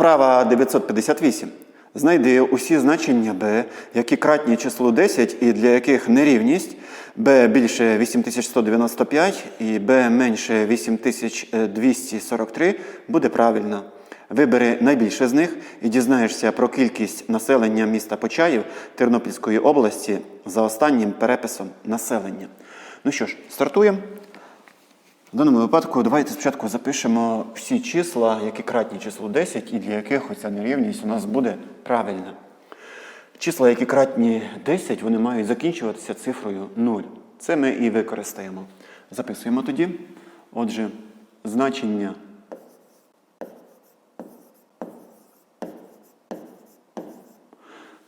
Вправа 958. Знайди усі значення b, які кратні числу 10 і для яких нерівність b більше 8195 і b менше 8243 буде правильна. Вибери найбільше з них і дізнаєшся про кількість населення міста Почаїв Тернопільської області за останнім переписом населення. Ну що ж, стартуємо. В даному випадку давайте спочатку запишемо всі числа, які кратні числу 10 і для яких оця нерівність у нас буде правильна. Числа, які кратні 10, вони мають закінчуватися цифрою 0. Це ми і використаємо. Записуємо тоді. Отже, значення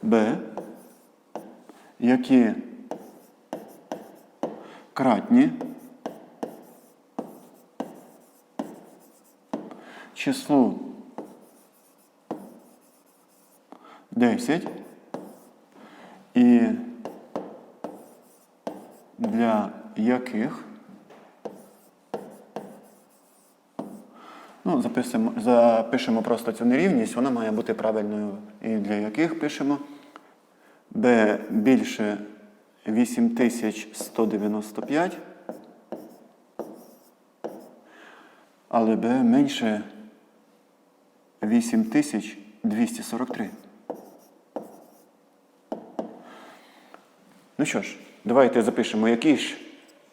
b, які кратні числу. 10 і для яких? Ну, записуємо, запишемо просто цю нерівність, вона має бути правильною. І для яких пишемо? B більше 8195, але b менше 8243. Ну що ж, давайте запишемо, які ж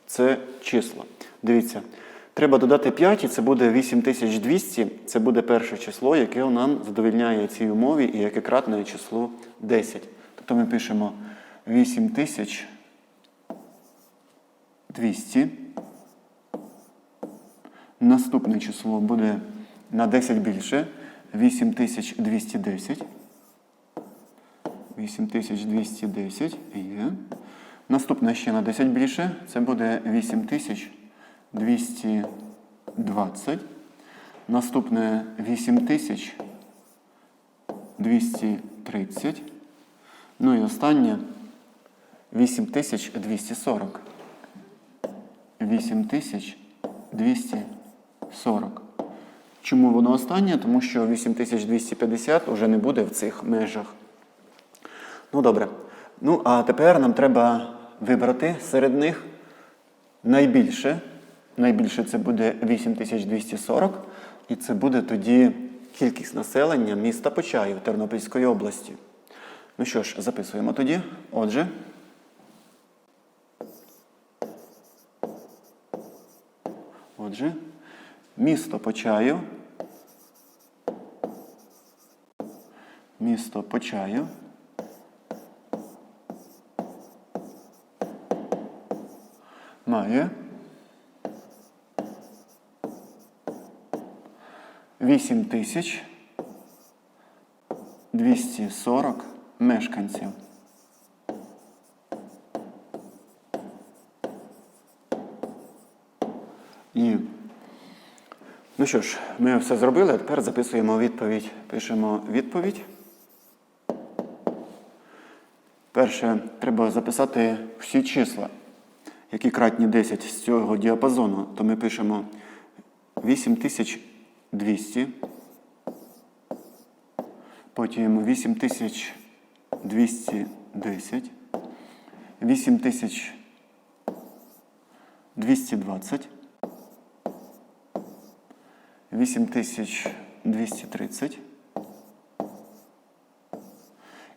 це числа. Дивіться, треба додати 5, і це буде 8200. Це буде перше число, яке нам задовільняє цій умові і яке кратне числу 10. Тобто ми пишемо 8200. Наступне число буде на 10 більше. 8210. 8210 є. Наступне ще на 10 більше. Це буде 8220. Наступне 8230. Ну і останнє 8240. 8240. Чому воно останнє? Тому що 8250 вже не буде в цих межах. Ну добре. Ну, а тепер нам треба вибрати серед них найбільше. Найбільше це буде 8240. І це буде тоді кількість населення міста Почаїв Тернопільської області. Ну що ж, записуємо тоді. Отже. Отже, місто Почаїв. Місто Почаїв. Має 8 тисяч 240 мешканців. І Ну що ж, ми все зробили, а тепер записуємо відповідь. Пишемо відповідь. Перше, треба записати всі числа, які кратні 10 з цього діапазону, то ми пишемо 8200, потім 8210, 8220. 8230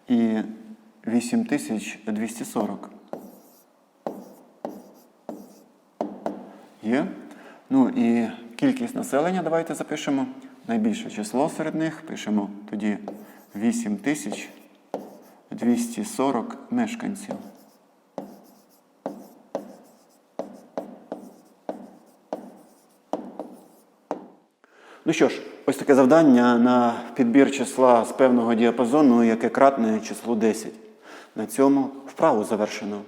і 8240. Є. Ну і кількість населення давайте запишемо. Найбільше число серед них пишемо тоді 8240 мешканців. Ну що ж, ось таке завдання на підбір числа з певного діапазону, яке кратне числу 10. На цьому вправу завершено.